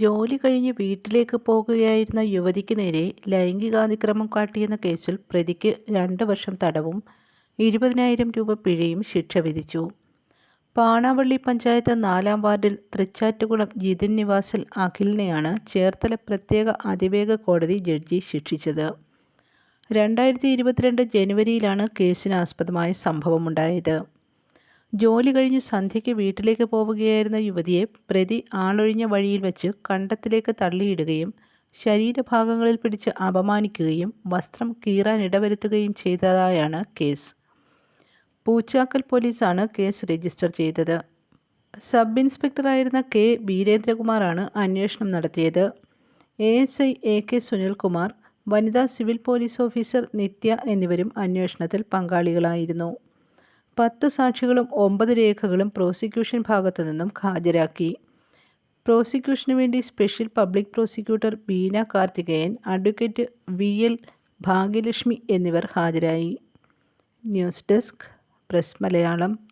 ജോലി കഴിഞ്ഞ് വീട്ടിലേക്ക് പോകുകയായിരുന്ന യുവതിക്ക് നേരെ ലൈംഗികാതിക്രമം കാട്ടിയെന്ന കേസിൽ പ്രതിക്ക് രണ്ട് വർഷം തടവും ഇരുപതിനായിരം രൂപ പിഴയും ശിക്ഷ വിധിച്ചു. പാണാവള്ളി പഞ്ചായത്ത് നാലാം വാർഡിൽ തൃച്ചാറ്റുകുളം ജിതിൻ നിവാസിൽ അഖിലിനെയാണ് ചേർത്തല പ്രത്യേക അതിവേഗ കോടതി ജഡ്ജി ശിക്ഷിച്ചത്. രണ്ടായിരത്തി ഇരുപത്തിരണ്ട് ജനുവരിയിലാണ് കേസിനാസ്പദമായ സംഭവമുണ്ടായത്. ജോലി കഴിഞ്ഞ് സന്ധ്യയ്ക്ക് വീട്ടിലേക്ക് പോവുകയായിരുന്ന യുവതിയെ പ്രതി ആളൊഴിഞ്ഞ വഴിയിൽ വെച്ച് കണ്ടത്തിലേക്ക് തള്ളിയിടുകയും ശരീരഭാഗങ്ങളിൽ പിടിച്ച് അപമാനിക്കുകയും വസ്ത്രം കീറാൻ ഇടവരുത്തുകയും ചെയ്തതായാണ് കേസ്. പൂച്ചാക്കൽ പോലീസാണ് കേസ് രജിസ്റ്റർ ചെയ്തത്. സബ് ഇൻസ്പെക്ടറായിരുന്ന കെ വീരേന്ദ്രകുമാറാണ് അന്വേഷണം നടത്തിയത്. A S I A K Sunilkumar വനിതാ സിവിൽ പോലീസ് ഓഫീസർ നിത്യ എന്നിവരും അന്വേഷണത്തിൽ പങ്കാളികളായിരുന്നു. പത്ത് സാക്ഷികളും ഒമ്പത് രേഖകളും പ്രോസിക്യൂഷൻ ഭാഗത്തു നിന്നും ഹാജരാക്കി. പ്രോസിക്യൂഷന് വേണ്ടി special public prosecutor Beena Karthikeyan advocate V L Bhagyalakshmi എന്നിവർ ഹാജരായി. News desk press Malayalam.